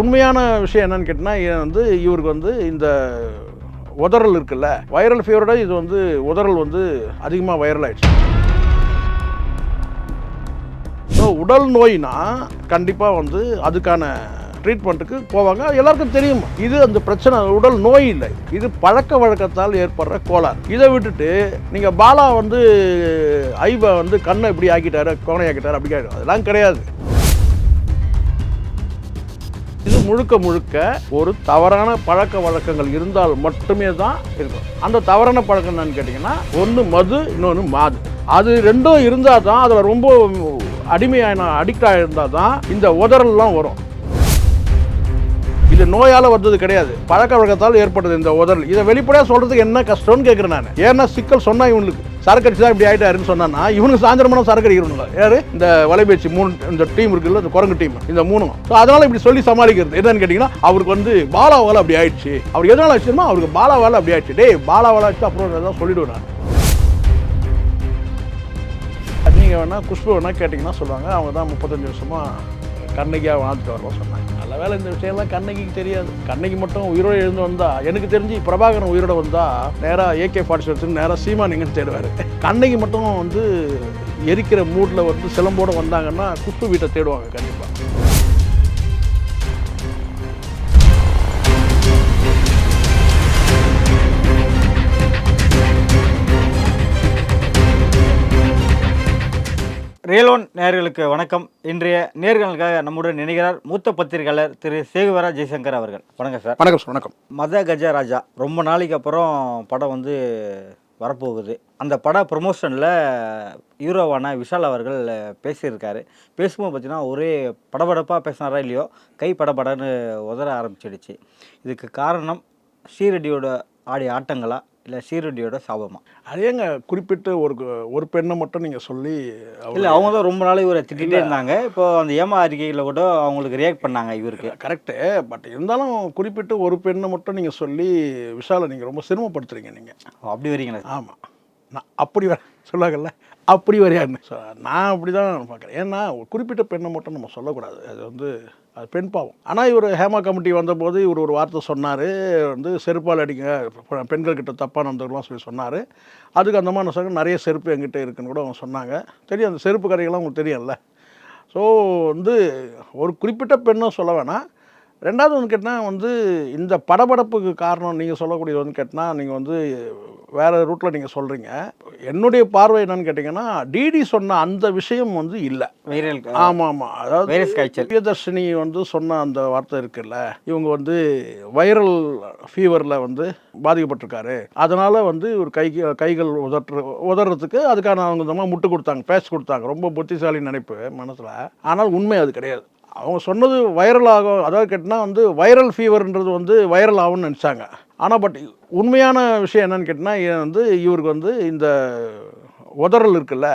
உண்மையான விஷயம் என்னன்னு கேட்டிங்கன்னா இது வந்து இவருக்கு வந்து இந்த உதறல் இருக்குல்ல வைரல் ஃபீவரோட இது வந்து உதறல் வந்து அதிகமாக வைரல் ஆயிடுச்சு. ஸோ உடல் நோய்னா கண்டிப்பாக வந்து அதுக்கான ட்ரீட்மெண்ட்டுக்கு போவாங்க. எல்லாருக்கும் தெரியும் இது அந்த பிரச்சனை உடல் நோய் இல்லை. இது பழக்க வழக்கத்தால் ஏற்படுற கோளாறு. இதை விட்டுட்டு நீங்கள் பாலா வந்து ஐவை வந்து கண்ணை இப்படி ஆக்கிட்டாரு கோணை ஆக்கிட்டாரு அப்படி ஆகிடும். அதெல்லாம் கிடையாது. முழுக்க முழுக்க ஒரு தவறான பழக்க வழக்கங்கள் இருந்தால் மட்டுமே தான் இருக்கும். அந்த தவறான பழக்கம் என்னன்னு கேட்டிங்கன்னா ஒன்று மது இன்னொன்று மாது. அது ரெண்டும் இருந்தால் தான் அதில் ரொம்ப அடிமையான அடிக்ட் ஆகிருந்தால் தான் இந்த உதறல்லாம் வரும். இது நோயால் வந்தது கிடையாது. பழக்க வழக்கத்தால் ஏற்பட்டது இந்த உதறல். இதை வெளிப்படையாக சொல்கிறதுக்கு என்ன கஷ்டம்னு கேட்குறேன் நான். ஏன்னா சிக்கல் சொன்னால் இவனுக்கு சரக்கு தான் இப்படி ஆயிட்டாருன்னு சொன்னா இவனுக்கு சாயந்தரமான சரக்கு அடிக்கணும்ல யாரு? இந்த வலைபேச்சு மூணு இந்த டீம் இருக்குல்ல இந்த குரங்கு டீம். இந்த மூணும்? ஸோ அதனால இப்படி சொல்லி சமாளிக்கிறது. என்னன்னு கேட்டிங்கன்னா அவருக்கு வந்து பாலாவால் அப்படி ஆயிடுச்சு. அவர் எதனால ஆச்சுன்னா அவருக்கு பாலாவால் அப்படி ஆயிடுச்சு. டேய் பாலாவால் ஆச்சு அப்புறம் ஏதாவது சொல்லிவிடுவேன் நான். நீங்கள் வேணால் குஷ்பு வேணால் கேட்டிங்கன்னா சொல்லுவாங்க. அவங்க தான் முப்பத்தஞ்சு வருஷமாக கண்ணகியாக வாழ்ந்துட்டு வரலாம் சொன்னாங்க. நல்ல வேலை இந்த விஷயம்லாம் கண்ணகிக்கு தெரியாது. கண்ணகி மட்டும் உயிரோடு எழுந்து வந்தா எனக்கு தெரிஞ்சு பிரபாகரன் உயிரோட வந்தா நேராக ஏகே ஃபார்ட்டி எடுத்து நேராக சீமா நீங்கன்னு தேடுவார். கண்ணகி மட்டும் வந்து எரிக்கிற மூடில் வந்து சிலம்போடு வந்தாங்கன்னா குப்பு வீட்டை தேடுவாங்க கண்டிப்பாக ரியலோன் நேயர்களுக்கு வணக்கம். இன்றைய நேர்களுக்காக நம்முடன் நினைக்கிறார் மூத்த பத்திரிகையாளர் திரு சேகுவரா ஜெய்சங்கர் அவர்கள். வணக்கம் சார். வணக்கம் சார் வணக்கம். மத கஜராஜா ரொம்ப நாளைக்கு அப்புறம் படம் வந்து வரப்போகுது. அந்த பட ப்ரொமோஷனில் ஹீரோவான விஷால் அவர்கள் பேசியிருக்காரு. பேசும்போது பார்த்தீங்கன்னா ஒரே படபடப்பாக பேசினாரா இல்லையோ கை படபடன்னு உதற ஆரம்பிச்சிடுச்சு. இதுக்கு காரணம் ஸ்ரீரெட்டியோட ஆடிய ஆட்டங்களா இல்லை ஸ்ரீரெட்டியோட சாபமா? அது ஏங்க குறிப்பிட்டு ஒரு ஒரு பெண்ணை மட்டும் நீங்கள் சொல்லி இல்லை அவங்க தான் ரொம்ப நாளைக்கு இவரை திட்டிகிட்டே இருந்தாங்க. இப்போ அந்த ஏமா அறிக்கையில் கூட அவங்களுக்கு ரியாக்ட் பண்ணாங்க இவருக்கு. கரெக்டு பட் இருந்தாலும் குறிப்பிட்டு ஒரு பெண்ணை மட்டும் நீங்கள் சொல்லி விஷாலை நீங்கள் ரொம்ப சிரமப்படுத்துறீங்க நீங்கள் அப்படி வரீங்களா? ஆமாம் நான் அப்படி வர சொல்லாங்கல்ல அப்படி வரையான்னு நான் அப்படி தான் பார்க்குறேன் ஏன்னா ஒரு குறிப்பிட்ட பெண்ணை மட்டும் நம்ம சொல்லக்கூடாது. அது வந்து அது பெண் பாவம். ஆனால் இவர் ஹேமா கமிட்டி வந்தபோது இவர் ஒரு வார்த்தை சொன்னார். வந்து செருப்பால் அடிங்க. பெண்கள்கிட்ட தப்பாக நடந்துக்கலாம் சொல்லி சொன்னார். அதுக்கு அந்த மாதிரி சொன்னாங்க நிறைய செருப்பு என்கிட்ட இருக்குன்னு கூட அவங்க சொன்னாங்க. தெரியும் அந்த செருப்பு கதைகள்லாம் உங்களுக்கு தெரியும்ல. ஸோ வந்து ஒரு குறிப்பிட்ட பெண்ணும் சொல்ல வேணாம். ரெண்டாவது வந்து கேட்டால் வந்து இந்த படபடப்புக்கு காரணம் நீங்கள் சொல்லக்கூடியது வந்து கேட்டால் நீங்கள் வந்து வேறு ரூட்டில் நீங்கள் சொல்கிறீங்க என்னுடைய பார்வை என்னன்னு கேட்டிங்கன்னா டிடி சொன்ன அந்த விஷயம் வந்து இல்லை. வைரல் ஆமாம் ஆமாம். அதாவது. பிரியதர்ஷினி வந்து சொன்ன அந்த வார்த்தை இருக்குல்ல இவங்க வந்து வைரல் ஃபீவரில் வந்து பாதிக்கப்பட்டிருக்காரு. அதனால் வந்து ஒரு கை கைகள் உதற்று உதறதுக்கு அதுக்கான அவங்க இந்த மாதிரி முட்டு கொடுத்தாங்க பேச கொடுத்தாங்க. ரொம்ப புத்திசாலி நினைப்பு மனசில். ஆனால் உண்மை அது கிடையாது. அவங்க சொன்னது வைரல் ஆகும் அதாவது கேட்டால் வந்து வைரல் ஃபீவர்ன்றது வந்து வைரல் ஆகும்னு நினச்சாங்க. ஆனால் பட் உண்மையான விஷயம் என்னென்னு கேட்டால் வந்து இவருக்கு வந்து இந்த உதறல் இருக்குல்ல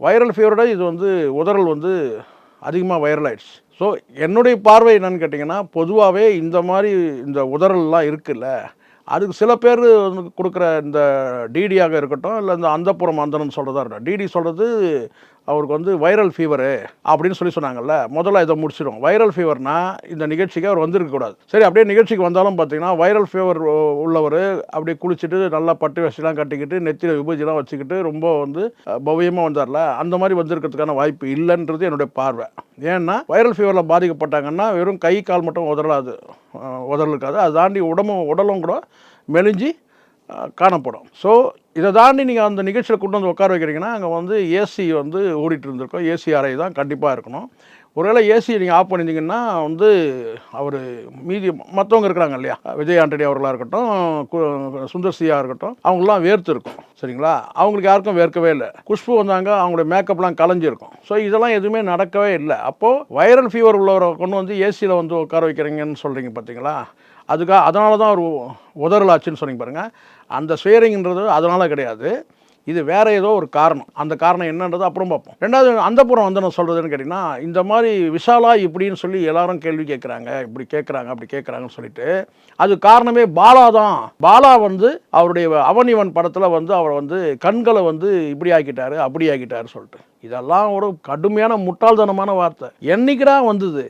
வைரல் ஃபீவரோட இது வந்து உதறல் வந்து அதிகமாக வைரல் ஆயிடுச்சு. ஸோ என்னுடைய பார்வை என்னன்னு கேட்டிங்கன்னா பொதுவாகவே இந்த மாதிரி இந்த உதறல்லாம் இருக்குல்ல அதுக்கு சில பேர் வந்து கொடுக்குற இந்த டிடியாக இருக்கட்டும் இல்லை இந்த அந்தப்புறம் அந்தனம் சொல்கிறதா இருக்கட்டும் டிடி சொல்கிறது அவருக்கு வந்து வைரல் ஃபீவரு அப்படின்னு சொல்லி சொன்னாங்கல்ல முதல்ல இதை முடிச்சிடும் வைரல் ஃபீவர்னா இந்த நிகழ்ச்சிக்கு அவர் வந்திருக்க கூடாது. சரி அப்படியே நிகழ்ச்சிக்கு வந்தாலும் பார்த்தீங்கன்னா வைரல் ஃபீவர் உள்ளவர் அப்படியே குளிச்சுட்டு நல்லா பட்டு வசிலாம் கட்டிக்கிட்டு நெத்தியில் விபூதிலாம் வச்சுக்கிட்டு ரொம்ப வந்து அஹ், வந்தார்ல அந்த மாதிரி வந்திருக்கிறதுக்கான வாய்ப்பு இல்லைன்றது என்னுடைய பார்வை. ஏன்னா வைரல் ஃபீவரில் பாதிக்கப்பட்டாங்கன்னா வெறும் கை கால் மட்டும் உதறாது அஹ், உதறல் இருக்காது. அதை தாண்டி உடம்பும் உடலும் கூட மெலிஞ்சி காணப்படும். ஸோ இதை தாண்டி நீங்கள் அந்த நிகழ்ச்சியில் கொண்டு வந்து உட்கார வைக்கிறீங்கன்னா அங்கே வந்து ஏசி வந்து ஓடிட்டு இருந்திருக்கோம். ஏசி அறை தான் கண்டிப்பாக இருக்கணும். ஒருவேளை ஏசியை நீங்கள் ஆஃப் பண்ணியிருந்தீங்கன்னா வந்து அவர் மீதி மற்றவங்க இருக்கிறாங்க இல்லையா? விஜய் ஆண்டனி அவர்களாக இருக்கட்டும் கு- சுந்தர் சியா இருக்கட்டும் அவங்களாம் வேர்த்து இருக்கும். சரிங்களா? அவங்களுக்கு யாருக்கும் வேர்க்கவே இல்லை. குஷ்பு வந்தாங்க அவங்களுடைய மேக்கப்லாம் கலைஞ்சிருக்கும். ஸோ இதெல்லாம் எதுவுமே நடக்கவே இல்லை. அப்போது வைரல் ஃபீவர் உள்ளவரை கொண்டு வந்து ஏசியில் வந்து உட்கார வைக்கிறீங்கன்னு சொல்கிறீங்க பார்த்தீங்களா அதுக்காக அதனால தான் ஒரு உதறலாச்சுன்னு சொன்னீங்க பாருங்கள் அந்த ஸ்வேரிங்ன்றது அதனால் கிடையாது. இது வேற ஏதோ ஒரு காரணம். அந்த காரணம் என்னன்றது அப்புறம் பார்ப்போம். ரெண்டாவது அந்த புறம் வந்து நான் சொல்கிறதுன்னு கேட்டிங்கன்னா இந்த மாதிரி விஷாலா இப்படின்னு சொல்லி எல்லாரும் கேள்வி கேட்குறாங்க. இப்படி கேட்குறாங்க அப்படி கேட்குறாங்கன்னு சொல்லிட்டு அது காரணமே பாலா தான். பாலா வந்து அவருடைய அவனிவன் படத்தில் வந்து அவர் வந்து கண்களை வந்து இப்படி ஆக்கிட்டாரு அப்படி ஆக்கிட்டாரு சொல்லிட்டு. இதெல்லாம் ஒரு கடுமையான முட்டாள்தனமான வார்த்தை. என்னைக்குடா வந்தது?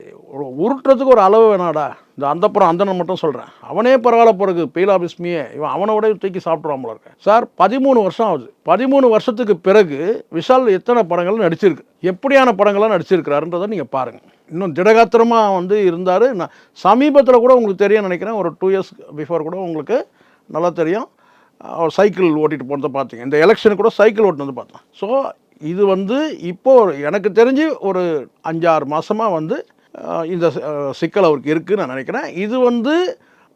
உருட்டுறதுக்கு ஒரு அளவு வேணாடா இந்த அந்தப்புறம் அந்தனை மட்டும் சொல்கிறேன் அவனே பரவாயில்ல பிறகு பீலா பிஸ்மியே இவன் அவனை விட தூக்கி சாப்பிட்றான் போல இருக்க. சார் பதிமூணு வருஷம் ஆகுது. பதிமூணு வருஷத்துக்கு பிறகு விஷால் எத்தனை படங்கள் நடிச்சிருக்கு? எப்படியான படங்கள்லாம் நடிச்சிருக்கிறாருன்றதை நீங்கள் பாருங்கள் இன்னும் திடகாத்திரமாக வந்து இருந்தார். நான் சமீபத்தில் கூட உங்களுக்கு தெரியும் நினைக்கிறேன். ஒரு டூ இயர்ஸ் பிஃபோர் கூட உங்களுக்கு நல்லா தெரியும். அவர் சைக்கிள் ஓட்டிகிட்டு போனதை பார்த்தீங்க. இந்த எலெக்ஷனுக்கு கூட சைக்கிள் ஓட்டினது பார்த்தோம் ஸோ இது வந்து இப்போது எனக்கு தெரிஞ்சு ஒரு அஞ்சாறு மாதமாக வந்து இந்த சிக்கல் அவருக்கு இருக்குதுன்னு நான் நினைக்கிறேன். இது வந்து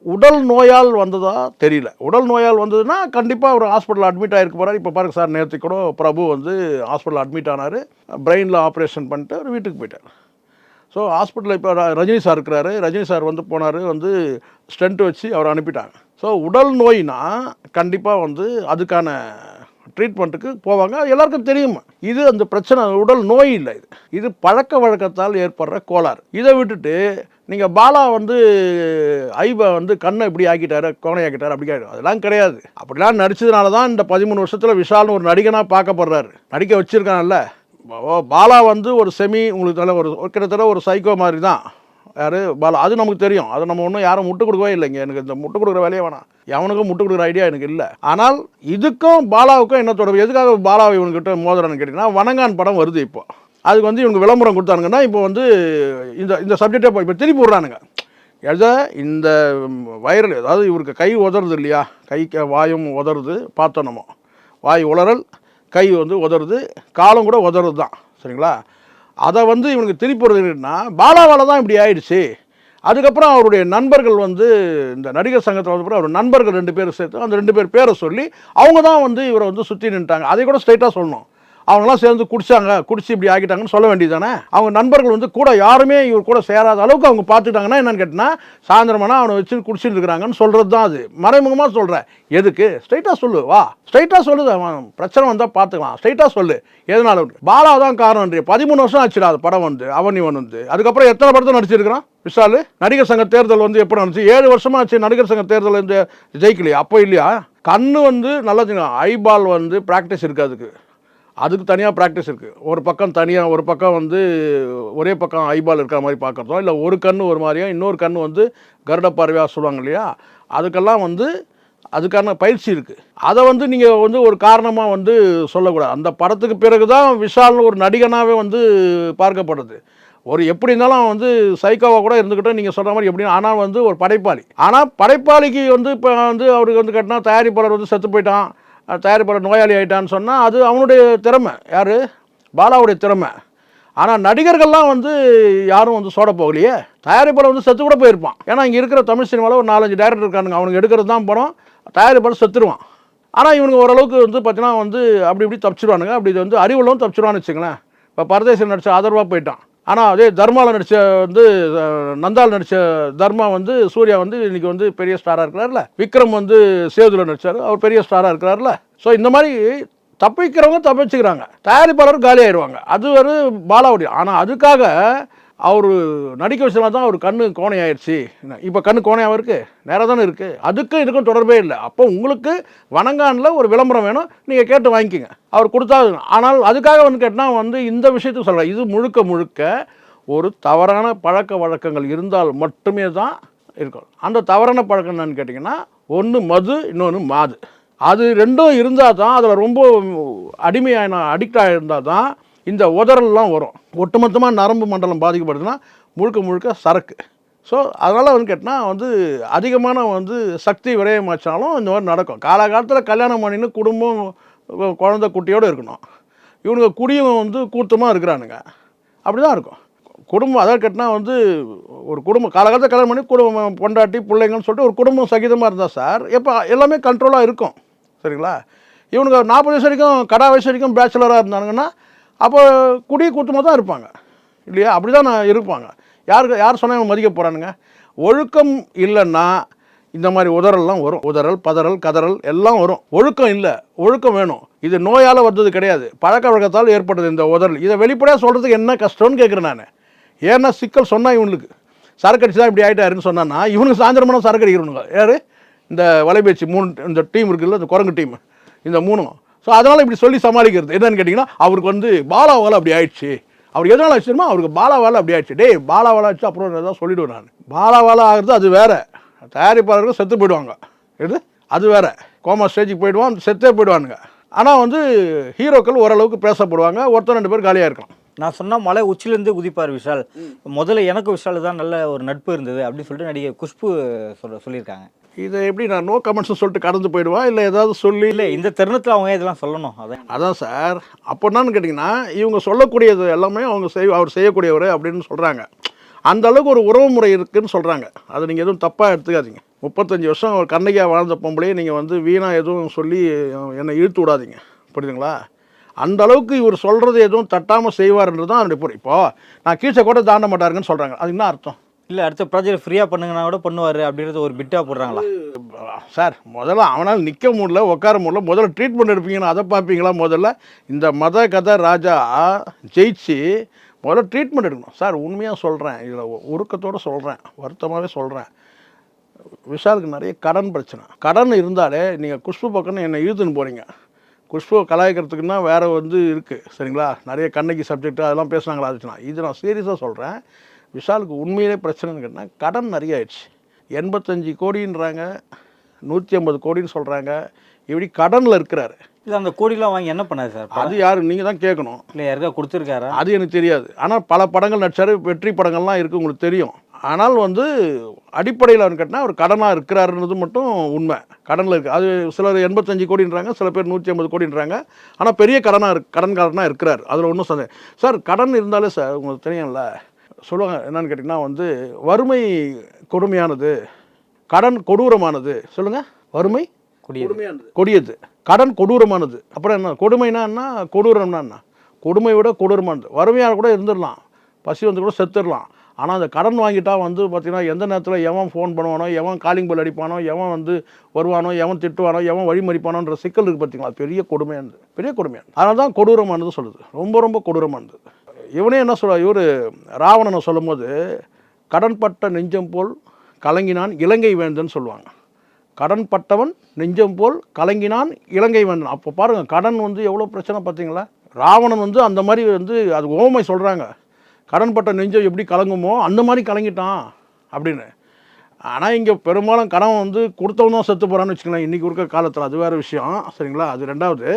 உடல் நோயால் வந்ததா தெரியல. உடல் நோயால் வந்ததுன்னா கண்டிப்பாக அவர் ஹாஸ்பிட்டல் அட்மிட் ஆகிருக்க போகிறார் இப்போ பாருங்க சார் நேற்று கூட பிரபு வந்து ஹாஸ்பிட்டல் அட்மிட் ஆனார். பிரெயினில் ஆப்ரேஷன் பண்ணிட்டு அவர் வீட்டுக்கு போயிட்டார். ஸோ ஹாஸ்பிட்டலில் இப்போ ர- ரஜினி சார் இருக்கிறாரு. ரஜினி சார் வந்து போனார் வந்து ஸ்டென்ட் வச்சு அவர் அனுப்பிட்டாங்க. ஸோ உடல் நோய்னா கண்டிப்பாக வந்து அதுக்கான ட்ரீட்மெண்ட்டுக்கு போவாங்க. எல்லாருக்கும் தெரியும். இது அந்த பிரச்சனை உடல் நோய் இல்லை இது. இது பழக்க வழக்கத்தால் ஏற்படுற கோளாறு. இதை விட்டுட்டு நீங்கள் பாலா வந்து ஐபை வந்து கண்ணை இப்படி ஆக்கிட்டாரு கோணை ஆக்கிட்டாரு அப்படி ஆகிடும் அதெல்லாம் கிடையாது. அப்படிலாம் நடிச்சதுனால தான் இந்த பதிமூணு வருஷத்தில் விஷால்னு ஒரு நடிகனாக பார்க்கப்படுறாரு. நடிக்க வச்சிருக்கான்ல. ஓ பாலா வந்து ஒரு செமி உங்களுக்கு நல்ல ஒரு கிட்டத்தட்ட ஒரு சைக்கோ மாதிரி தான். யார்? பாலா அது நமக்கு தெரியும். அது நம்ம ஒன்றும் யாரும் முட்டு கொடுக்கவே இல்லைங்க எனக்கு இந்த முட்டு கொடுக்குற வேலையே வேணாம். எவனுக்கும் முட்டு கொடுக்குற ஐடியா எனக்கு இல்லை. ஆனால் இதுக்கும் பாலாவுக்கும் என்ன தொடர்பு? எதுக்காக பாலாவை இவனுக்கிட்ட மோதுறான்னு கேட்டிங்கன்னா வணங்கான் படம் வருது இப்போ. அதுக்கு வந்து இவங்க விளம்பரம் கொடுத்தானுங்கன்னா இப்போ வந்து இந்த இந்த சப்ஜெக்டே இப்போ திருப்பி விட்றானுங்க. எழுத இந்த வைரல் அதாவது இவருக்கு கை உதறது இல்லையா? கைக்கு வாயும் உதறது பார்த்தோம் நம்ம. வாய் உளறல் கை வந்து உதறுது காலம் கூட உதறது தான் சரிங்களா? அதை வந்து இவனுக்கு திருப்பி வருதுன்னா பாலாவால் தான் இப்படி ஆயிடுச்சு. அதுக்கப்புறம் அவருடைய நண்பர்கள் வந்து இந்த நடிகர் சங்கத்தில் வந்து அவர் நண்பர்கள் ரெண்டு பேரும் சேர்த்து அந்த ரெண்டு பேர் பேரை சொல்லி அவங்க தான் வந்து இவரை வந்து சுற்றி நின்ட்டாங்க அதை கூட ஸ்ட்ரைட்டாக சொல்லணும். அவங்களாம் சேர்ந்து குடிச்சாங்க குடிச்சு இப்படி ஆகிட்டாங்கன்னு சொல்ல வேண்டியது தானே அவங்க நண்பர்கள் வந்து கூட யாருமே இவர் கூட சேராத அளவுக்கு அவங்க பார்த்துட்டாங்கன்னா என்னன்னு கேட்டால் சாயந்தரமானா அவனை வச்சு குடிச்சிட்டு இருக்கிறாங்கன்னு சொல்கிறது தான் அது. மறைமுகமாக சொல்கிறேன் எதுக்கு? ஸ்ட்ரைட்டாக சொல்லு வா. ஸ்ட்ரைட்டாக சொல்லுது அவன் பிரச்சனை வந்தால் பார்த்துக்கலாம். ஸ்ட்ரைட்டாக சொல்லு. எதனால? பாலா தான் காரணம் பதிமூணு வருஷம் ஆச்சுடா அது படம் வந்து அவன் இவன் வந்து. அதுக்கப்புறம் எத்தனை படத்தை நடிச்சிருக்கிறான்? விஷாலு நடிகர் சங்க தேர்தல் வந்து எப்போ நடந்துச்சு? ஏழு வருஷமா ஆச்சு நடிகர் சங்க தேர்தல் வந்து ஜெயிக்கலையா? அப்போ இல்லையா? கண்ணு வந்து நல்லா ஐபால் வந்து ப்ராக்டிஸ் இருக்காதுக்கு அதுக்கு தனியாக ப்ராக்டிஸ் இருக்குது ஒரு பக்கம் தனியாக ஒரு பக்கம் வந்து ஒரே பக்கம் ஐபால் இருக்கிற மாதிரி பார்க்குறதோ இல்லை ஒரு கண் ஒரு மாதிரியும் இன்னொரு கண் வந்து கருட பார்வையாக சொல்லுவாங்க இல்லையா? அதுக்கெல்லாம் வந்து அதுக்கான பயிற்சி இருக்குது அதை வந்து நீங்கள் வந்து ஒரு காரணமாக வந்து சொல்லக்கூடாது. அந்த படத்துக்கு பிறகு தான் விஷால்னு ஒரு நடிகனாகவே வந்து பார்க்கப்படுது. ஒரு எப்படி இருந்தாலும் அவன் வந்து சைக்கோவாக கூட இருந்துக்கிட்டோம் நீங்கள் சொல்கிற மாதிரி எப்படி ஆனால் வந்து ஒரு படைப்பாளி. ஆனால் படைப்பாளிக்கு வந்து இப்போ வந்து அவருக்கு வந்து கட்டினா தயாரிப்பாளர் வந்து செத்து போயிட்டான். அஹ் நோயாளி ஆயிட்டான்னு சொன்னால் அது அவனுடைய திறமை. யார்? பாலாவுடைய திறமை. ஆனால் நடிகர்கள்லாம் வந்து யாரும் வந்து சோட போகலையே. தயாரிப்பாளர் வந்து செத்து கூட போயிருப்பான். ஏன்னா இங்கே இருக்கிற தமிழ் சினிமாவில் ஒரு நாலஞ்சு டேரக்டர் இருக்கானுங்க. அவனுக்கு எடுக்கிறது தான் படம். தயாரிப்பாளர் செத்துருவான். ஆனால் இவனுங்க ஓரளவுக்கு வந்து பார்த்தீங்கன்னா வந்து அப்படி இப்படி தப்பிச்சிருவானுங்க. அப்படி இது வந்து அறிவுள்ளவும் தப்பிச்சிருவான்னு வச்சுங்களேன் இப்போ பரதேசம் நடிச்ச ஆதரவாக போயிட்டான். ஆனால் அதே தர்மாவில் நடித்த வந்து நந்தால் நடித்த தர்மா வந்து சூர்யா வந்து இன்றைக்கி வந்து பெரிய ஸ்டாராக இருக்கிறார்ல. விக்ரம் வந்து சேதுல நடித்தார் அவர் பெரிய ஸ்டாராக இருக்கிறார்ல. ஸோ இந்த மாதிரி தப்பிக்கிறவங்க தப்பிச்சுக்கிறாங்க. தயாரிப்பாளர் காலி ஆயிடுவாங்க அது ஒரு பாலாவுடைய. ஆனால் அதுக்காக அவர் நடிக்க வச்சனால தான் அவர் கண்ணு கோணை ஆயிடுச்சு இப்போ கண்ணு கோணையாக இருக்கு. நேராக தானே இருக்குது அதுக்கும் இதுக்கும் தொடர்பே இல்லை. அப்போ உங்களுக்கு வணங்கானில் ஒரு விளம்பரம் வேணும். நீங்கள் கேட்டு வாங்கிக்கோங்க. அவர் கொடுத்தா ஆனால் அதுக்காக வந்து கேட்டால் வந்து இந்த விஷயத்துக்கு சொல்கிறேன் இது முழுக்க முழுக்க ஒரு தவறான பழக்க வழக்கங்கள் இருந்தால் மட்டுமே தான் இருக்கும். அந்த தவறான பழக்கம் என்னன்னு கேட்டிங்கன்னா ஒன்று மது இன்னொன்று மாது. அது ரெண்டும் இருந்தால் தான் அதில் ரொம்ப அடிமையான அடிக்ட் இருந்தால் தான் இந்த உதறல்லாம் வரும். ஒட்டுமொத்தமாக நரம்பு மண்டலம் பாதிக்கப்படுதுன்னா முழுக்க முழுக்க சரக்கு. ஸோ அதனால் வந்து கேட்டால் வந்து அதிகமான வந்து சக்தி விரயமாச்சாலும் இந்த மாதிரி நடக்கும். காலகாலத்தில் கல்யாணம் பண்ணின்னு குடும்பம் குழந்த குட்டியோடு இருக்கணும். இவனுங்க குடியும் வந்து கூட்டமாக இருக்கிறானுங்க. அப்படி தான் இருக்கும். குடும்பம் அதாவது கேட்டினா வந்து ஒரு குடும்பம் காலகாலத்தில் கல்யாணம் பண்ணி குடும்பம் பொண்டாட்டி பிள்ளைங்கன்னு சொல்லிட்டு ஒரு குடும்பம் சகிதமாக இருந்தால் சார் எப்போ எல்லாமே கண்ட்ரோலாக இருக்கும். சரிங்களா? இவனுங்க நாற்பது வயசு வரைக்கும் கடா வயசு வரைக்கும் பேச்சுலராக இருந்தானுங்கன்னா அப்போ குடி கூட்டமாக தான் இருப்பாங்க. இல்லையா? அப்படி தான் நான் இருப்பாங்க. யாருக்கு யார் சொன்னால் மதிக்க போகிறானுங்க ஒழுக்கம் இல்லைன்னா இந்த மாதிரி உதறல்லாம் வரும். உதறல் பதறல் கதறல் எல்லாம் வரும். ஒழுக்கம் இல்லை. ஒழுக்கம் வேணும். இது நோயால் வந்தது கிடையாது. பழக்க வழக்கத்தால் ஏற்பட்டது இந்த உதறல். இதை வெளிப்படையாக சொல்கிறதுக்கு என்ன கஷ்டம்னு கேட்குறேன் நான். ஏன்னா சிக்கல் சொன்னால் இவனுக்கு. சரக்கடிச்சு தான் இப்படி ஆகிட்டாருன்னு சொன்னான்னா இவனுக்கு சாயந்தரமான சரக்கடிக்கிறவனுங்க யார்? இந்த வலைபேச்சு மூணு இந்த டீம் இருக்குல்ல இந்த குரங்கு டீம். இந்த மூணும். ஸோ அதனால் இப்படி சொல்லி சமாளிக்கிறது. என்னன்னு கேட்டிங்கன்னா அவருக்கு வந்து பாலாவால் அப்படி ஆயிடுச்சு. அவர் எதனால் ஆச்சுமா அவருக்கு பாலாவால் அப்படி ஆச்சு டேய் பாலாவால் ஆச்சு அப்புறம் ஏதாவது சொல்லிவிடுவேன் நான். பாலாவால் ஆகிறது அது வேற. தயாரிப்பாளர்கள் செத்து போயிடுவாங்க. எது அது வேற. கோமா ஸ்டேஜுக்கு போயிடுவான் செத்தே போயிடுவானுங்க. ஆனால் வந்து ஹீரோக்கள் ஓரளவுக்கு பேசப்படுவாங்க. ஒருத்தர் ரெண்டு பேர் காலியாக இருக்கலாம். நான் சொன்ன மலை உச்சிலேருந்து குதிப்பார் விஷால். முதல்ல எனக்கு விஷால் தான் நல்ல ஒரு நட்பு இருந்தது அப்படின்னு சொல்லிட்டு நடிகை குஷ்பு சொல்ல சொல்லியிருக்காங்க. இதை எப்படி நான் நோ கமெண்ட்ஸ்னு சொல்லிட்டு கடந்து போயிடுவா? இல்லை ஏதாவது சொல்லி இல்லை இந்த தருணத்தில் அவங்க இதெல்லாம் சொல்லணும். அதான். அதான் சார். அப்போ என்னன்னு கேட்டிங்கன்னா இவங்க சொல்லக்கூடியது எல்லாமே அவங்க செய் அவர் செய்யக்கூடியவர் அப்படின்னு சொல்கிறாங்க அந்த அளவுக்கு ஒரு உறவு முறை இருக்குன்னு சொல்கிறாங்க அதை நீங்கள் எதுவும் தப்பாக எடுத்துக்காதீங்க. முப்பத்தஞ்சு வருஷம் ஒரு கண்ணையாக வாழ்ந்த பொம்பளையே நீங்கள் வந்து வீணாக எதுவும் சொல்லி என்னை இழுத்து விடாதீங்க. புரியுதுங்களா? அந்த அளவுக்கு இவர் சொல்கிறது எதுவும் தட்டாமல் செய்வார்ன்றது தான் அவருடைய பொருள். இப்போது நான் கீழே கூட தாண்ட மாட்டாருங்கன்னு சொல்கிறாங்க அது என்ன அர்த்தம்? இல்லை அடுத்த ப்ராஜெக்ட் ஃப்ரீயாக பண்ணுங்கன்னா கூட பண்ணுவார் அப்படின்றது ஒரு பிட்டாக போடுறாங்களா? சார் முதல்ல அவனால் நிற்க முடியல உட்கார முடியல முதல்ல ட்ரீட்மெண்ட் எடுப்பீங்கன்னா அதை பார்ப்பீங்களா முதல்ல? இந்த மத கதை ராஜா ஜெயிச்சு முதல்ல ட்ரீட்மெண்ட் எடுக்கணும். சார் உண்மையாக சொல்கிறேன் இதில் உருக்கத்தோடு சொல்கிறேன் வருத்தமாகவே சொல்கிறேன் விஷாலுக்கு நிறைய கடன் பிரச்சனை. கடன் இருந்தாலே நீங்கள் குஷ்பு பக்கம்னு என்னை இழுத்துன்னு போகிறீங்க குஷ்பு கலாய்க்கிறதுக்குன்னா வேறு வந்து இருக்குது சரிங்களா? நிறைய கண்ணகி சப்ஜெக்ட் அதெல்லாம் பேசுனாங்களா அதுச்சுன்னா இது நான் சீரியஸாக சொல்கிறேன் விஷாலுக்கு உண்மையிலே பிரச்சனைன்னு கேட்டால் கடன் நிறைய ஆயிடுச்சு எண்பத்தஞ்சு கோடின்றாங்க நூற்றி ஐம்பது கோடின்னு சொல்கிறாங்க இப்படி கடனில் இருக்கிறாரு. இல்லை அந்த கோடிலாம் வாங்கி என்ன பண்ணாரு சார்? அது யாரு? நீங்கள் தான் கேட்கணும். இல்லை யாருக்கா கொடுத்துருக்காரா? அது எனக்கு தெரியாது. ஆனால் பல படங்கள் நடிச்சாரு வெற்றி படங்கள்லாம் இருக்குது உங்களுக்கு தெரியும். ஆனால் வந்து அடிப்படையில் அவன் கேட்டால் அவர் கடனாக இருக்கிறாருன்றது மட்டும் உண்மை. கடனில் இருக்குது அது சிலர் எண்பத்தஞ்சு கோடின்றாங்க சில பேர் நூற்றி ஐம்பது கோடின்றாங்க. ஆனால் பெரிய கடனாக இருக்கு கடன்காரனாக இருக்கிறார். அதில் ஒன்றும் சந்தேகம். சார் கடன் இருந்தாலே சார் உங்களுக்கு தெரியும்ல சொல்லுவாங்க என்னன்னு கேட்டிங்கன்னா வந்து வறுமை கொடுமையானது கடன் கொடூரமானது. சொல்லுங்கள் வறுமை குடியது. கொடியது. கடன் கொடூரமானது. அப்புறம் என்ன கொடுமைனா என்ன கொடூரம்னா என்ன? கொடுமை விட கொடூரமானது. வறுமையாக கூட இருந்துடலாம். பசி வந்து கூட செத்துடலாம். ஆனால் அந்த கடன் வாங்கிட்டா வந்து பார்த்தீங்கன்னா எந்த நேரத்தில் எவன் ஃபோன் பண்ணுவானோ எவன் காலிங் பெல் அடிப்பானோ எவன் வந்து வருவானோ எவன் திட்டுவானோ எவன் வழிமறிப்பானோன்ற சிக்கல் இருக்குது பார்த்தீங்களா பெரிய கொடுமையானது. பெரிய கொடுமையானது. அதனால தான் கொடூரமானது சொல்லுது. ரொம்ப ரொம்ப கொடூரமானது. இவனே என்ன சொல்ல இவர் ராவணனை சொல்லும்போது கடன்பட்ட நெஞ்சம் போல் கலங்கினான் இலங்கை வேந்தன் சொல்லுவாங்க. கடன் பட்டவன் நெஞ்சம் போல் கலங்கினான் இலங்கை வேந்தன். அப்போ பாருங்கள் கடன் வந்து எவ்வளோ பிரச்சனை பார்த்தீங்களா? ராவணன் வந்து அந்த மாதிரி வந்து அது ஓமை சொல்கிறாங்க கடன் பட்ட நெஞ்சம் எப்படி கலங்குமோ அந்த மாதிரி கலங்கிட்டான் அப்படின்னு. ஆனால் இங்கே பெரும்பாலும் கடன் வந்து கொடுத்தவன் தான் செத்து போகிறான்னு வச்சுக்கலாம் இன்றைக்கி இருக்க காலத்தில். அது வேறு விஷயம். சரிங்களா? அது ரெண்டாவது.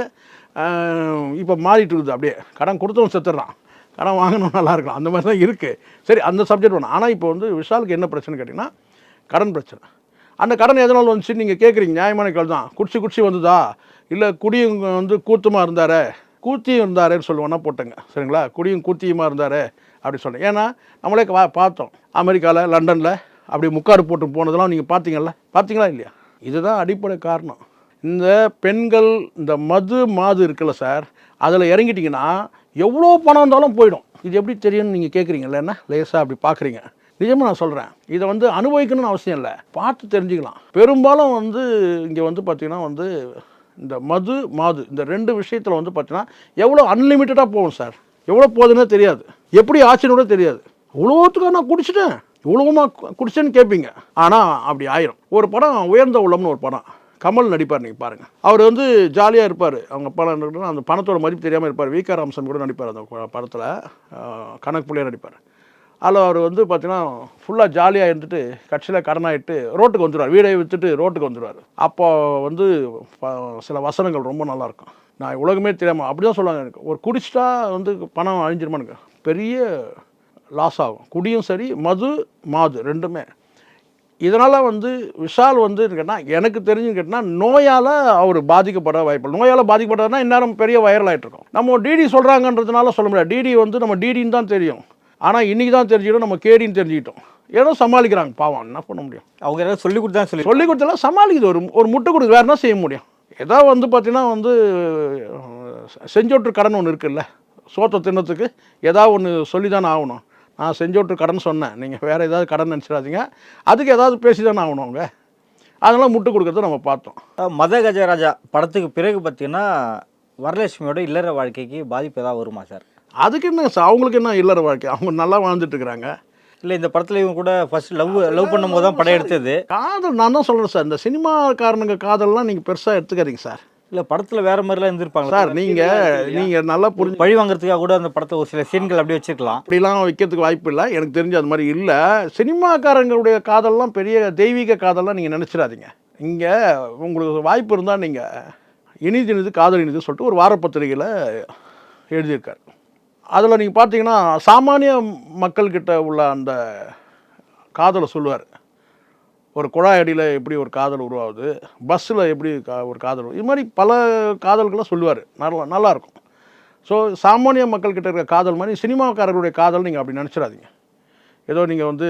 இப்போ மாறிட்டு இருக்குது அப்படியே. கடன் கொடுத்தவன் செத்துடுறான் கடன் வாங்கணும் நல்லா இருக்கலாம். அந்த மாதிரி தான் இருக்குது சரி அந்த சப்ஜெக்ட் ஒன்று ஆனால் இப்போ வந்து விஷாலுக்கு என்ன பிரச்சனை கேட்டிங்கன்னா கடன் பிரச்சனை. அந்த கடன் எதனால் வந்துச்சு? நீங்கள் கேட்குறீங்க. நியாயமான கேள்வி தான். குடிச்சு குடிச்சு வந்ததா? இல்லை குடியும் வந்து கூத்தமாக இருந்தாரே? கூத்தியும் இருந்தாரேன்னு சொல்லுவோன்னா போட்டுங்க. சரிங்களா? குடியும் கூத்தியுமா இருந்தாரே? அப்படி சொன்னேன். ஏன்னா நம்மளே வா- பார்த்தோம். அமெரிக்காவில் லண்டனில் அப்படி முக்காடு போட்டு போனதெல்லாம் நீங்கள் பார்த்தீங்கல்ல? பார்த்தீங்களா இல்லையா? இதுதான் அடிப்படை காரணம். இந்த பெண்கள் இந்த மது மாது இருக்குல்ல சார் அதில் இறங்கிட்டிங்கன்னா எவ்வளோ பணம் இருந்தாலும் போயிடும். இது எப்படி தெரியும்னு நீங்கள் கேட்குறீங்கல்ல என்ன? லேசாக அப்படி பார்க்குறீங்க நிஜமாக நான் சொல்கிறேன் இதை வந்து அனுபவிக்கணும்னு அவசியம் இல்லை. பார்த்து தெரிஞ்சுக்கலாம். பெரும்பாலும் வந்து இங்கே வந்து பார்த்திங்கன்னா வந்து இந்த மது மாது இந்த ரெண்டு விஷயத்தில் வந்து பார்த்தீங்கன்னா எவ்வளோ அன்லிமிட்டடாக போகும் சார். எவ்வளோ போகுதுன்னே தெரியாது. எப்படி ஆச்சுன்னு கூட தெரியாது. இவ்வளோத்துக்காக நான் குடிச்சிட்டேன். இவ்வளோமா குடிச்சேன்னு கேட்பீங்க ஆனால் அப்படி ஆயிரும். ஒரு படம் உயர்ந்த உள்ளம்னு ஒரு படம். கமல் நடிப்பார் நீங்கள் பாருங்கள் அவர் வந்து ஜாலியாக இருப்பார். அவங்க பணம் அந்த பணத்தோட மதிப்பு தெரியாமல் இருப்பார். வி ராமசாமி கூட நடிப்பார் அந்த படத்தில். கணக்கு பிள்ளையாக நடிப்பார். அதில் அவர் வந்து பார்த்தீங்கன்னா ஃபுல்லாக ஜாலியாக இருந்துட்டு கட்சியில் கடனாயிட்டு ரோட்டுக்கு வந்துடுவார் வீடை விற்றுட்டு ரோட்டுக்கு வந்துடுவார் அப்போ வந்து ப- சில வசனங்கள் ரொம்ப நல்லாயிருக்கும். நான் உலகமே தெரியாமல் அப்படி தான் சொல்லுவாங்க எனக்கு. ஒரு குடிச்சிட்டா வந்து பணம் அழிஞ்சிருமானுங்க. பெரிய லாஸ் ஆகும். குடியும் சரி மது மாது ரெண்டுமே. இதனால் வந்து விஷால் வந்து கேட்டால் எனக்கு தெரிஞ்சு கேட்டால் நோயால் அவர் பாதிக்கப்பட வாய்ப்பு நோயால் பாதிக்கப்பட்டதுனா இந்நேரம் பெரிய வைரல் ஆயிட்டு இருக்கும். நம்ம டிடி சொல்கிறாங்கன்றதுனால சொல்ல முடியாது. டிடி வந்து நம்ம டிடின்னு தான் தெரியும். ஆனால் இன்றைக்கி தான் தெரிஞ்சுக்கிட்டோம். நம்ம கேடின்னு தெரிஞ்சுக்கிட்டோம். ஏதோ சமாளிக்கிறாங்க. பாவம் என்ன பண்ண முடியும்? அவங்க ஏதாவது சொல்லி கொடுத்தா சொல்லி சொல்லி கொடுத்தலாம் சமாளிக்குது. ஒரு ஒரு முட்டை கொடுத்து வேறு என்ன செய்ய முடியும்? ஏதோ வந்து பார்த்தீங்கன்னா வந்து செஞ்சோற்று கடன் ஒன்று இருக்குல்ல. சோத்தை தின்னத்துக்கு ஏதாவது ஒன்று சொல்லி தானே ஆகணும். நான் செஞ்சோற்று கடன் சொன்னேன். நீங்கள் வேறு ஏதாவது கடன் நினச்சிடாதீங்க. அதுக்கு ஏதாவது பேசி தானே ஆகணும் அவங்க அதெல்லாம் முட்டு கொடுக்கறத நம்ம பார்த்தோம். மத கஜராஜா படத்துக்கு பிறகு பார்த்தீங்கன்னா வரலட்சுமியோட இல்லற வாழ்க்கைக்கு பாதிப்பு ஏதாவது வருமா சார்? அதுக்கு என்ன சார்? அவங்களுக்கு என்ன இல்லற வாழ்க்கை? அவங்க நல்லா வாழ்ந்துட்டு இருக்கிறாங்க. இல்லை இந்த படத்துல இவங்க கூட ஃபர்ஸ்ட் லவ் லவ் பண்ணும்போது தான் படம் எடுத்தது. காதல் நான் தான் சொல்கிறேன் சார். இந்த சினிமாக்காரனுங்க காதல்லாம் நீங்கள் பெருசாக எடுத்துக்காதீங்க சார். இல்ல படத்துல வேற மாதிரிலாம் இருந்திருப்பாங்க சார் நீங்கள் நீங்கள் நல்லா புரிஞ்சு பழி வாங்குறதுக்காக கூட அந்த படத்தை ஒரு சில சீன்கள் அப்படியே வச்சிருக்கலாம். அப்படிலாம் வைக்கிறதுக்கு வாய்ப்பு இல்லை. எனக்கு தெரிஞ்சு அது மாதிரி இல்லை. சினிமாக்காரங்களுடைய காதல்லாம் பெரிய தெய்வீக காதல்லாம் நீங்கள் நினச்சிடாதீங்க. இங்கே உங்களுக்கு வாய்ப்பு இருந்தால் நீங்கள் இனிது இனிது காதல் இனிது சொல்லிட்டு ஒரு வாரப்பத்திரிகையில் எழுதியிருக்கார். அதில் நீங்கள் பார்த்தீங்கன்னா சாமானிய மக்கள்கிட்ட உள்ள அந்த காதலை சொல்லுவார். ஒரு குழாய் அடியில் எப்படி ஒரு காதல் உருவாகுது? பஸ்ஸில் எப்படி கா ஒரு காதல் இது மாதிரி பல காதல்களை சொல்லுவார். நல்லா நல்லாயிருக்கும் ஸோ சாமானிய மக்கள்கிட்ட இருக்கிற காதல் மாதிரி சினிமாக்காரர்களுடைய காதல் நீங்கள் அப்படி நினச்சிடாதீங்க. ஏதோ நீங்கள் வந்து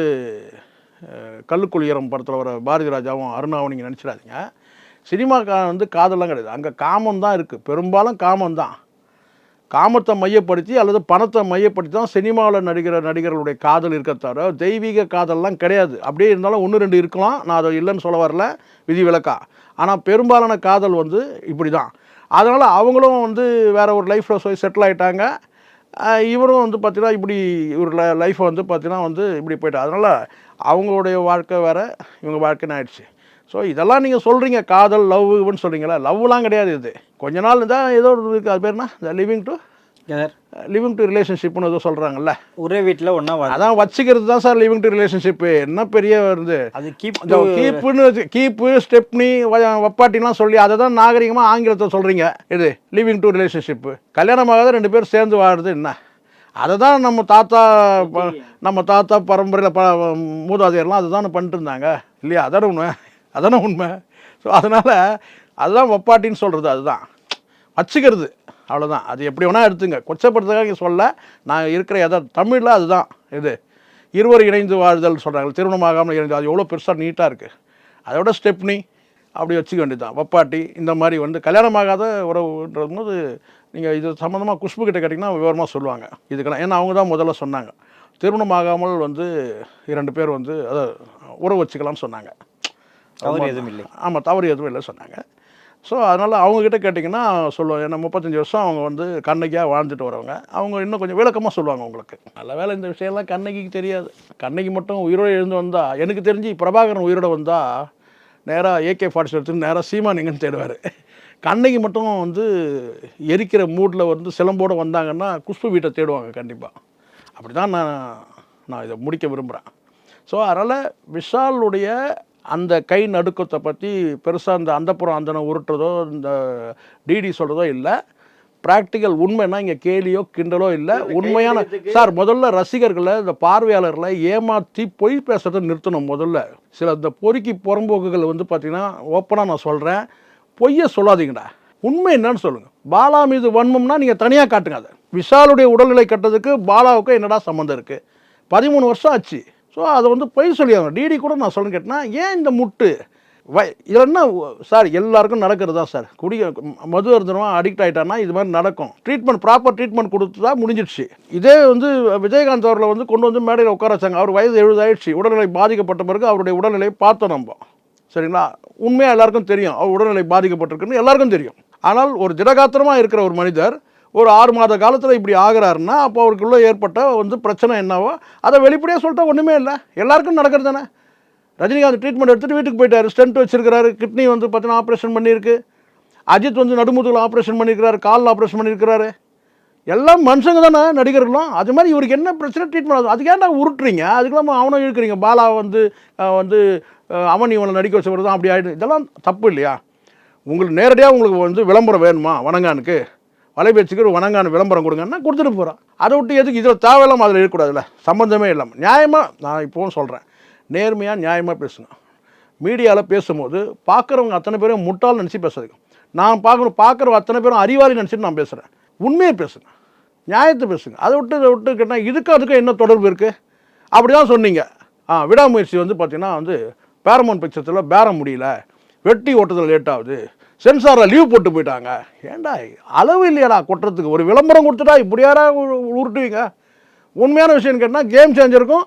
அஹ், கல்லுக்குளியரம் படத்தில் வர பாரதி ராஜாவும் அருணாவும் நீங்கள் நினச்சிடாதீங்க. சினிமாக்கா வந்து காதல்லாம் கிடையாது. அங்கே காமம் தான் இருக்குது பெரும்பாலும் காமம் தான் காமத்தை மையப்படுத்தி அல்லது பணத்தை மையப்படுத்தி தான் சினிமாவில் நடிக்கிற நடிகர்களுடைய காதல் இருக்க தவிர தெய்வீக காதல்லாம் கிடையாது. அப்படியே இருந்தாலும் ஒன்று ரெண்டு இருக்கலாம். நான் அதை இல்லைன்னு சொல்ல வரல. விதி விளக்கா ஆனால் பெரும்பாலான காதல் வந்து இப்படி தான். அதனால் அவங்களும் வந்து வேறு ஒரு லைஃப்பில் போய் செட்டில் ஆகிட்டாங்க இவரும் வந்து பார்த்திங்கன்னா இப்படி இவர் லைஃப்பை வந்து பார்த்திங்கன்னா வந்து இப்படி போயிட்டு அதனால் அவங்களுடைய வாழ்க்கை வேறு இவங்க வாழ்க்கைன்னு ஆயிடுச்சு. ஸோ இதெல்லாம் நீங்கள் சொல்கிறீங்க காதல் லவ்னு சொல்கிறீங்களா லவ்லாம் கிடையாது இது. கொஞ்ச நாள் தான் ஏதோ ஒரு இருக்குது அது பேர் என்ன இந்த லிவிங் டு லிவிங் டு ரிலேஷன்ஷிப்னு ஏதோ சொல்கிறாங்கல்ல ஒரே வீட்டுல வா அதான் வச்சுக்கிறது தான் சார் லிவிங் டு ரிலேஷன்ஷிப்பு என்ன பெரிய வருது? அது கீப் இந்த கீப்புன்னு கீப்பு ஸ்டெப்னி வப்பாட்டிலாம் சொல்லி அதை தான் நாகரிகமாக ஆங்கிலத்தை சொல்கிறீங்க இது லிவிங் டு ரிலேஷன்ஷிப்பு கல்யாணமாகாத ரெண்டு பேரும் சேர்ந்து வாழுறது என்ன? அதை தான் நம்ம தாத்தா நம்ம தாத்தா பரம்பரையில் ப மூதாதையர்லாம் அதை தானே பண்ணிட்டு இருந்தாங்க. இல்லையா? அதானே உண்மை. அதானே உண்மை? ஸோ அதனால் அதுதான் வப்பாட்டின்னு சொல்கிறது அதுதான். வச்சுக்கிறது அவ்வளோதான் அது எப்படி வேணால் எடுத்துங்க. கொச்சப்படுறதுக்காக சொல்ல நான் இருக்கிற எதை தமிழில் அதுதான் இது. இருவர் இணைந்து வாழ்தல் சொல்கிறாங்க திருமணமாகாமல் இணைந்து அது எவ்வளோ பெருசாக நீட்டாக இருக்குது அதோட ஸ்டெப்னி அப்படி வச்சுக்க வேண்டியதுதான். வப்பாட்டி இந்த மாதிரி வந்து கல்யாணமாகாத உறவுன்றது போது நீங்கள் இது சம்மந்தமாக குஷ்பு கிட்ட கேட்டிங்கன்னா விவரமாக சொல்லுவாங்க. இதுக்கெல்லாம் ஏன்னா அவங்க தான் முதல்ல சொன்னாங்க. திருமணமாகாமல் வந்து இரண்டு பேர் வந்து அதை உறவு வச்சுக்கலாம்னு சொன்னாங்க. தவறு எதுவும் இல்லை. ஆமாம் தவறு எதுவும் இல்லை சொன்னாங்க. ஸோ அதனால் அவங்கக்கிட்ட கேட்டிங்கன்னா சொல்லுவாங்க ஏன்னா முப்பத்தஞ்சு வருஷம் அவங்க வந்து கண்ணகியாக வாழ்ந்துட்டு வரவங்க. அவங்க இன்னும் கொஞ்சம் விளக்கமாக சொல்லுவாங்க உங்களுக்கு. நல்ல வேளை இந்த விஷயம்லாம் கண்ணகிக்கு தெரியாது. கண்ணகி மட்டும் உயிரோடு எழுந்து வந்தால் எனக்கு தெரிஞ்சு பிரபாகரன் உயிரோட வந்தால் நேராக ஏகே ஃபார்ட்டி எடுத்து நேராக சீமான் எங்கன்னு தேடுவார். கண்ணகி மட்டும் வந்து எரிக்கிற மூடில் வந்து சிலம்போடு வந்தாங்கன்னா குஷ்பு வீட்டை தேடுவாங்க கண்டிப்பாக அப்படி தான் நான் நான் இதை முடிக்க விரும்புகிறேன் ஸோ அதனால் விஷாலுடைய அந்த கை நடுக்கத்தை பற்றி பெருசாக இந்த அந்தப்புறம் அந்தனை உருட்டுறதோ இந்த டிடி சொல்கிறதோ இல்லை. ப்ராக்டிக்கல் உண்மைன்னா இங்கே கேலியோ கிண்டலோ இல்லை. உண்மையான சார் முதல்ல ரசிகர்களை இந்த பார்வையாளர்களை ஏமாற்றி பொய் பேசுறதை நிறுத்தணும் முதல்ல. சில இந்த பொறுக்கி புறம்போக்குகள் வந்து பார்த்தீங்கன்னா ஓப்பனாக நான் சொல்கிறேன் பொய்யை சொல்லாதீங்கடா. உண்மை என்னன்னு சொல்லுங்கள் பாலா மீது வன்மம்னா நீங்கள் தனியாக காட்டுங்க அதை. விஷாலுடைய உடல்நிலை கட்டதுக்கு பாலாவுக்கு என்னடா சம்மந்தம் இருக்குது பதிமூணு வருஷம் ஆச்சு. ஸோ அதை வந்து பொய் சொல்லியாங்க. டிடி கூட நான் சொல்லணும் கேட்டேன்னா ஏன் இந்த முட்டு? வை இதில் என்ன சார் எல்லாருக்கும் நடக்கிறது தான் சார்? குடி மது அருந்தனமா அடிக்ட் ஆகிட்டான்னா இது மாதிரி நடக்கும். ட்ரீட்மெண்ட் ப்ராப்பர் ட்ரீட்மெண்ட் கொடுத்து தான் முடிஞ்சிடுச்சு. இதே வந்து விஜயகாந்த் அவர்களை வந்து கொண்டு வந்து மேடையில் உட்கார வச்சாங்க. அவர் வயது எழுபது ஆயிடுச்சு உடல்நிலை பாதிக்கப்பட்ட பிறகு அவருடைய உடல்நிலையை பார்த்தோம் நம்ம. சரிங்களா? உண்மையாக எல்லாருக்கும் தெரியும். அவர் உடல்நிலை பாதிக்கப்பட்டிருக்குன்னு எல்லாருக்கும் தெரியும். ஆனால் ஒரு திடகாத்திரமாக இருக்கிற ஒரு மனிதர் ஒரு ஆறு மாத காலத்தில் இப்படி ஆகுறாருன்னா அப்போ அவருக்குள்ளே ஏற்பட்ட வந்து பிரச்சனை என்னவோ அதை வெளிப்படையாக சொல்லிட்டா ஒன்றுமே இல்லை. எல்லாருக்கும் நடக்கிறது தானே. ரஜினிகாந்த் ட்ரீட்மெண்ட் எடுத்துகிட்டு வீட்டுக்கு போயிட்டார். ஸ்டென்ட் வச்சிருக்கிறாரு. கிட்னி வந்து பார்த்தீங்கன்னா ஆப்ரேஷன் பண்ணியிருக்கு. அஜித் வந்து நடுமுதுகில் ஆப்ரேஷன் பண்ணியிருக்கிறாரு. காலில் ஆப்ரேஷன் பண்ணியிருக்கிறாரு. எல்லாம் மனுஷங்க தானே நடிகர்களும். அது மாதிரி இவருக்கு என்ன பிரச்சனை ட்ரீட்மெண்ட் ஆகுது? அதுக்கு ஏன்டா உருட்டுறீங்க? அதுக்கெல்லாம் அவனும் இழுக்கிறீங்க. பாலா வந்து வந்து அவன் இவனை நடிக்க வச்சவர் தான் அப்படி ஆகிடுது இதெல்லாம் தப்பு இல்லையா? உங்களுக்கு நேரடியாக உங்களுக்கு வந்து விளம்பரம் வேணுமா? வணங்கானுக்கு. வலைபேச்சுக்கு ஒரு வணங்கான விளம்பரம் கொடுங்கன்னா கொடுத்துட்டு போகிறான் அதை விட்டு எதுக்கு இதில் தேவையில்லாம அதில் இருக்கக்கூடாதுல்ல? சம்மந்தமே இல்லாமல் நியாயமாக நான் இப்போவும் சொல்கிறேன் நேர்மையாக நியாயமாக பேசணும் மீடியாவில் பேசும்போது பார்க்குறவங்க அத்தனை பேரும் முட்டாள் நினச்சி பேசுறதுக்கு நான் பார்க்கணும் பார்க்குறவங்க அத்தனை பேரும் அறிவாளி நினச்சிட்டு நான் பேசுகிறேன் உண்மையை பேசுங்க. நியாயத்தை பேசுங்க. அதை விட்டு இதை விட்டு கேட்டால் இதுக்கும் அதுக்கும் என்ன தொடர்பு இருக்குது அப்படி தான் சொன்னீங்க. ஆ விடாமுயற்சி வந்து பார்த்திங்கன்னா வந்து பேரமோன் பட்சத்தில் பேர முடியல. வெட்டி ஓட்டத்தில் லேட் ஆகுது. சென்சாரில் லீவ் போட்டு போயிட்டாங்க. ஏன்டா அளவு இல்லையாடா கொட்டுறதுக்கு. ஒரு விளம்பரம் கொடுத்துட்டா இப்படி யாரா உருட்டுவீங்க? உண்மையான விஷயம் கேட்டால் கேம் சேஞ்சருக்கும்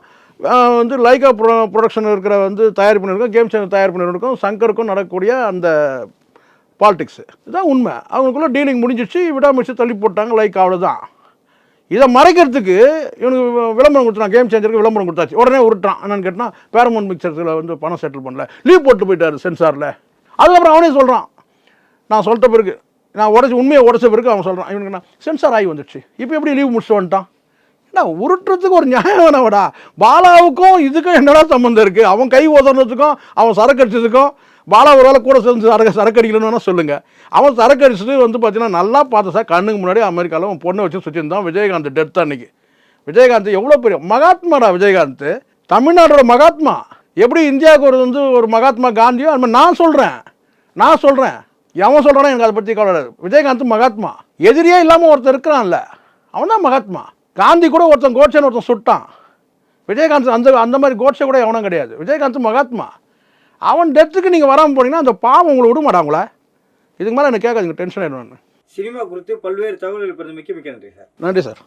வந்து லைகா ப்ரொ ப்ரொடக்ஷன் இருக்கிற வந்து தயார் பண்ணிருக்கோம் கேம் சேஞ்சர் தயார் பண்ணிருக்கோம் சங்கருக்கும் நடக்கக்கூடிய அந்த பாலிடிக்ஸு இதுதான் உண்மை. அவங்களுக்குள்ளே டீலிங் முடிஞ்சிச்சு விடாமுயற்சி தள்ளி போட்டாங்க லைக் அவ்வளோதான் இதை மறைக்கிறதுக்கு இவனுக்கு விளம்பரம் கொடுத்தான் கேம் சேஞ்சருக்கு விளம்பரம் கொடுத்தாச்சு. உடனே உருட்டான் என்னன்னு கேட்டால் பேரமோன் பிக்சர்ஸில் வந்து பணம் செட்டில் பண்ணல. லீவ் போட்டு போயிட்டார் சென்சாரில். அதுக்கப்புறம் அவனே சொல்கிறான் நான் சொல்லிட்ட பிறகு நான் உடச்சி உண்மையை உடச்ச பிறகு அவன் சொல்கிறான் இவனுக்கு நான் சென்சார் ஆகி வந்துடுச்சு. இப்போ எப்படி லீவ் முடிச்சுட்டு வந்துட்டான்? என்ன உருட்டுறதுக்கு ஒரு நியாயம் வேணாவடா பாலாவுக்கும் இதுக்கும் என்னடா சம்மந்தம் இருக்குது அவன் கை உதறதுக்கும் அவன் சரக்கு அடிச்சதுக்கும் பாலா ஒரு வேலை கூட சேர்ந்து சரக்கு சரக்கு அடிக்கணும்னா சொல்லுங்கள் அவன் சரக்கு அடிச்சது வந்து பார்த்தீங்கன்னா நல்லா பார்த்த சார் கண்ணுக்கு முன்னாடி அமெரிக்காவில் அவன் பொண்ணை வச்சு சுற்றிருந்தான் விஜயகாந்த் டெத் அன்னைக்கு. விஜயகாந்த் எவ்வளோ பெரிய மகாத்மாடா விஜயகாந்த். தமிழ்நாடோட மகாத்மா. எப்படி இந்தியாவுக்கு ஒரு வந்து ஒரு மகாத்மா காந்தியோ அது மாதிரி நான் சொல்கிறேன் நான் சொல்கிறேன் எவன் சொல்கிறானோ எனக்கு அதை பற்றி கவலை. விஜயகாந்த் மகாத்மா. எதிரியே இல்லாமல் ஒருத்தர் இருக்கிறான்ல. அவன் தான் மகாத்மா. காந்தி கூட ஒருத்தன் கோட்சேன்னு ஒருத்தன் சுட்டான். விஜயகாந்த் அந்த அந்த மாதிரி கோட்சே கூட எவனும் கிடையாது. விஜயகாந்த் மகாத்மா. அவன் டெத்துக்கு நீங்கள் வராமல் போனீங்கன்னா அந்த பாவம் உங்களை விட மாட்டாங்களே இதுக்கு மேலே எனக்கு கேட்காதீங்க டென்ஷன் ஆயிடும் நான். சினிமா குறித்து பல்வேறு தகவல்கள் மிக்க மிக்க நன்றி சார். நன்றி சார்.